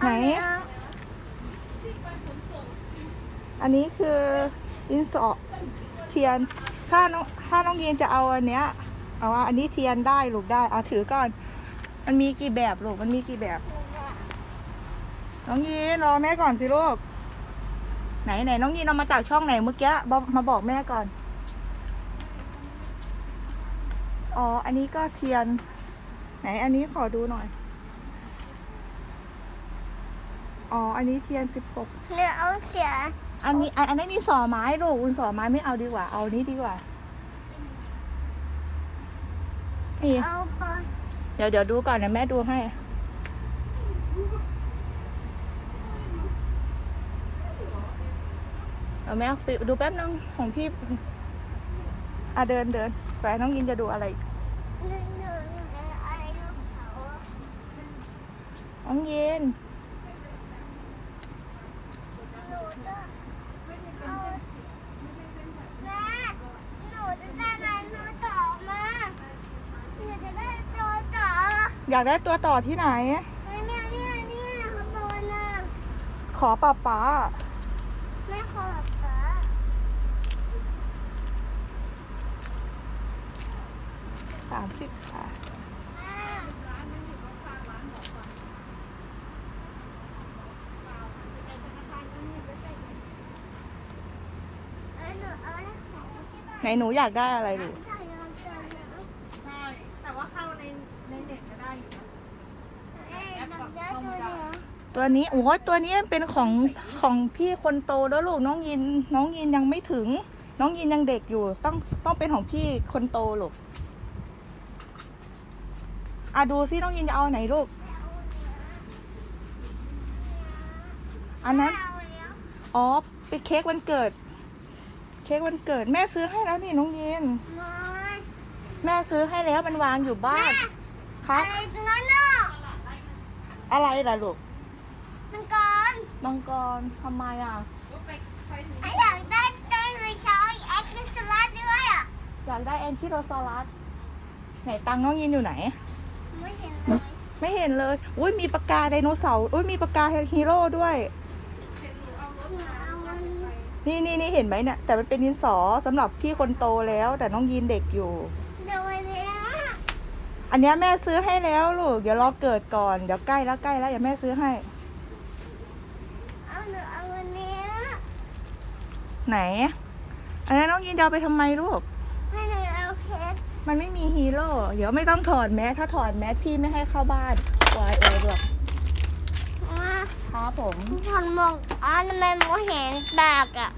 ไหน อันนี้คือดินสอเทียน ถ้าน้องถ้าน้องยีนจะเอาอันเนี้ย เอาว่าอันนี้เทียนได้ลูกได้เอาถือก่อน มันมีกี่แบบลูก มันมีกี่แบบ น้องยีนรอแม่ก่อนสิลูก ไหนไหนน้องยีนเอามาจากช่องไหนเมื่อกี้มาบอกแม่ก่อน อ๋อ อันนี้ก็เทียน ไหนอันนี้ขอดูหน่อย อ๋อ อันนี้เทียนสิบหกเนื้อเอาเสียอันนี้อันอันนี้มีสอไม้ลูกอุ่นสอไม้ไม่เอาดีกว่า เอานี้ดีกว่า นี่ เอาไปเดี๋ยวเดี๋ยวดูก่อนนะแม่ดูให้ เอาแม่ไปดูแป๊บนึงของพี่ อะเดินเดินไปน้องยินจะดูอะไรอีกหนึ่งหนึ่งหนึ่งอะไรลูกเขาน้องยิน หนูจะเอาแม่หนูจะได้อะไรหนูต่อมาหนูจะได้ตัวต่ออยากได้ตัวต่อที่ไหน เนี่ยเนี่ยเนี่ยเนี่ยเขาตัวน่ะขอป้าป๋าแม่ขอแบบต่อสามสิบค่ะ แม่เอ้ยหนูเอาแล้วของที่บ้าน ไหนหนูอยากได้อะไรลูกใส่ยอมเจอแล้วใช่แต่ว่าเข้าในในเน็ตก็ได้อยู่นะเอ้ยหนูได้ตัวเดียวตัวนี้โอ้ยตัวนี้มันเป็นของของพี่คนโตแล้วลูกน้องยินน้องยินยังไม่ถึง น้องยินยังเด็กอยู่ ต้องต้องเป็นของพี่คนโตลูกอะดูซิน้องยินจะเอาไหนลูกอันนั้นเอาเนี้ยอ๋อเป็นเค้กวันเกิด เค้กวันเกิดแม่ซื้อให้แล้วนี่น้องยินไม่แม่ซื้อให้แล้วมันวางอยู่บ้านคอะรับไรตรงนั้นน่ะอะไรล่ะลูก มันก่อนมังกรทำไมอะไอ้อยากได้ได้เลยเช้าแอคทิสลัดด้วยอะ อยากได้แอนคิโรซอรัสไหนตังค์น้องยินอยู่ไหน ไม่เห็นเลย ไม่เห็นเลย อุ้ยมีปากกาไดโนเสาร์ อุ้ยมีปากกาฮีโร่ด้วยเอามัน นี่นี่นี่เห็นไหมเนี่ยแต่มันเป็นดินสอสำหรับพี่คนโตแล้ว แต่น้องยีนเด็กอยู่ เดี๋ยววันเนี้ยอันเนี้ยแม่ซื้อให้แล้วลูกเดี๋ยวรอเกิดก่อนเดี๋ยวใกล้แล้วใกล้แล้วอย่าแม่ซื้อให้ เอาหนูเอาวันเนี้ยไหน อันนั้นน้องยีนจะเอาไปทำไมลูกให้หนูเอาเค้กมันไม่มีฮีโร่เดี๋ยวไม่ต้องถอดแมสถ้าถอดแมสพี่ไม่ให้เข้าบ้านวายเออแบบม ผมฉันมองอ๋อทำไมหมูเห็นปากอะ